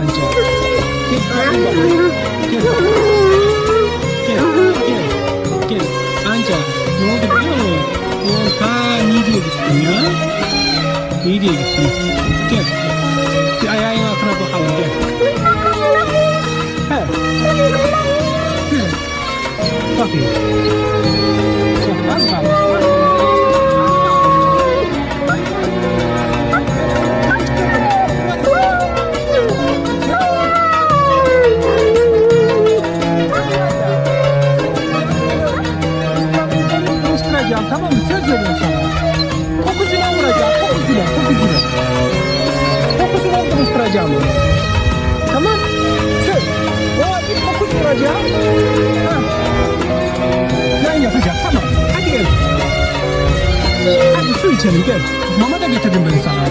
anca. Gel, hadi bakalım. Gel. Gel, gel, gel. Anca, ne oldu biliyor musun? O ta Niğde'ye gittim ya. Niğde'ye gittim. Gel. Bir ayağın altına bakalım gel. He. He. Bakayım. Konuşturacağım tamam mı? Söz veriyorum sana. Kokusuna vuracağım. Kokusuna, kokusuna. Kokusuna konuşturacağım onu. Tamam. Söz. O bir kokus vuracağım. Ha. Ben yapacağım tamam. Hadi gel. Hadi su içelim gel. Mama da getirdim ben sana.